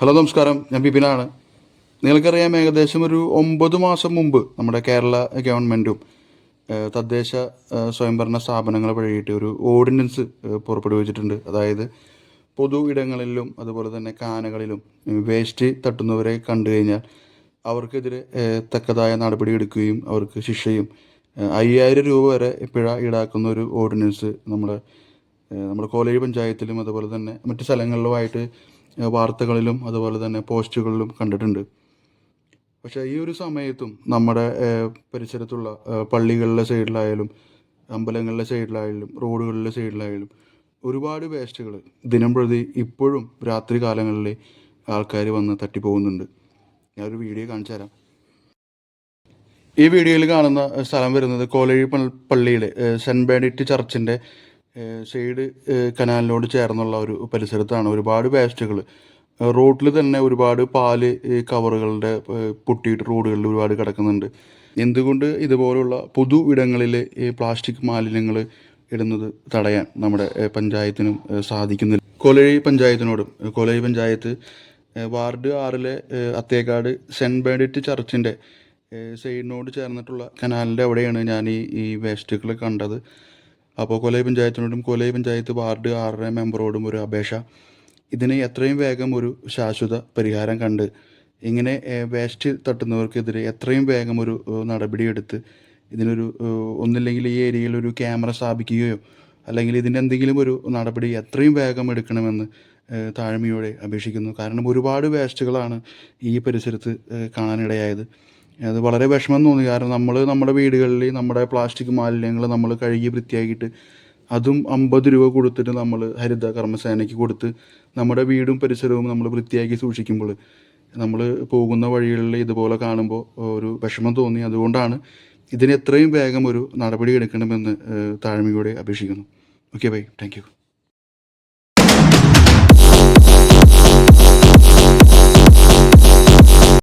Hello നമസ്കാരം. ഞാൻ ബിപിനാണ് നിങ്ങൾക്കറിയാം ഏകദേശം ഒരു ഒമ്പത് മാസം മുമ്പ് നമ്മുടെ കേരള ഗവൺമെന്റും തദ്ദേശ സ്വയംഭരണ സ്ഥാപനങ്ങൾ വഴിയിട്ട് ഒരു ഓർഡിനൻസ് പുറപ്പെടുവിച്ചിട്ടുണ്ട്. അതായത് പൊതു ഇടങ്ങളിലും അതുപോലെ തന്നെ കാനകളിലും വേസ്റ്റ് തട്ടുന്നവരെ കണ്ടു കഴിഞ്ഞാൽ അവർക്കെതിരെ തക്കതായ നടപടി എടുക്കുകയും അവർക്ക് ശിക്ഷയും അയ്യായിരം രൂപ വരെ പിഴ ഈടാക്കുന്ന ഒരു ഓർഡിനൻസ് നമ്മുടെ നമ്മുടെ കോലേജ് പഞ്ചായത്തിലും അതുപോലെ തന്നെ മറ്റ് സ്ഥലങ്ങളിലുമായിട്ട് വാർത്തകളിലും അതുപോലെ തന്നെ പോസ്റ്റുകളിലും കണ്ടിട്ടുണ്ട്. പക്ഷേ ഈ ഒരു സമയത്തും നമ്മുടെ പരിസരത്തുള്ള പള്ളികളിലെ സൈഡിലായാലും അമ്പലങ്ങളിലെ സൈഡിലായാലും റോഡുകളിലെ സൈഡിലായാലും ഒരുപാട് വേസ്റ്റുകൾ ദിനം പ്രതി ഇപ്പോഴും രാത്രി കാലങ്ങളിൽ ആൾക്കാർ വന്ന് തട്ടിപ്പോകുന്നുണ്ട്. ഞാനൊരു വീഡിയോ കാണിച്ചു തരാം. ഈ വീഡിയോയിൽ കാണുന്ന സ്ഥലം വരുന്നത് കോലഴി പള്ളിയിലെ ഏഹ് സെന്റ് ബെനഡിക്റ്റ് ചർച്ചിന്റെ ഏഹ് കനാലിനോട് ചേർന്നുള്ള ഒരു പരിസരത്താണ് ഒരുപാട് വേസ്റ്റുകൾ റോഡിൽ തന്നെ ഒരുപാട് പാൽ കവറുകളുടെ പൊട്ടിയിട്ട് റോഡുകളിൽ ഒരുപാട് കിടക്കുന്നുണ്ട്. എന്തുകൊണ്ട് ഇതുപോലുള്ള പൊതു ഇടങ്ങളിൽ ഈ പ്ലാസ്റ്റിക് മാലിന്യങ്ങൾ ഇടുന്നത് തടയാൻ നമ്മുടെ പഞ്ചായത്തിനും സാധിക്കുന്നില്ല? കൊലഴി പഞ്ചായത്തിനോടും കൊലഴി പഞ്ചായത്ത് വാർഡ് ആറിലെ അത്തേക്കാട് സെന്റ് ബേഡിറ്റ് ചർച്ചിന്റെ സൈഡിനോട് ചേർന്നിട്ടുള്ള കനാലിന്റെ അവിടെയാണ് ഞാൻ ഈ ഈ വേസ്റ്റുകൾ കണ്ടത്. അപ്പോൾ കൊലൈ പഞ്ചായത്തിനോടും കൊലൈ പഞ്ചായത്ത് വാർഡ് ആറര മെമ്പറോടും ഒരു അപേക്ഷ. ഇതിന് എത്രയും വേഗം ഒരു ശാശ്വത പരിഹാരം കണ്ട് ഇങ്ങനെ വേസ്റ്റ് തട്ടുന്നവർക്കെതിരെ എത്രയും വേഗം ഒരു നടപടിയെടുത്ത് ഇതിനൊരു ഒന്നില്ലെങ്കിൽ ഈ ഏരിയയിൽ ഒരു ക്യാമറ സ്ഥാപിക്കുകയോ അല്ലെങ്കിൽ ഇതിന്റെ എന്തെങ്കിലും ഒരു നടപടി എത്രയും വേഗം എടുക്കണമെന്ന് താഴ്മയോടെ അപേക്ഷിക്കുന്നു. കാരണം ഒരുപാട് വേസ്റ്റുകളാണ് ഈ പരിസരത്ത് കാണാനിടയായത്. അത് വളരെ വിഷമം തോന്നി. കാരണം നമ്മൾ നമ്മുടെ വീടുകളിൽ നമ്മുടെ പ്ലാസ്റ്റിക് മാലിന്യങ്ങൾ നമ്മൾ കഴുകി വൃത്തിയാക്കിയിട്ട് അതും അമ്പത് രൂപ കൊടുത്തിട്ട് നമ്മൾ ഹരിത കർമ്മസേനയ്ക്ക് കൊടുത്ത് നമ്മുടെ വീടും പരിസരവും നമ്മൾ വൃത്തിയാക്കി സൂക്ഷിക്കുമ്പോൾ നമ്മൾ പോകുന്ന വഴികളിൽ ഇതുപോലെ കാണുമ്പോൾ ഒരു വിഷമം തോന്നി. അതുകൊണ്ടാണ് ഇതിന് എത്രയും വേഗം ഒരു നടപടി എടുക്കണമെന്ന് താഴ്മയോടെ അപേക്ഷിക്കുന്നു. Okay bye thank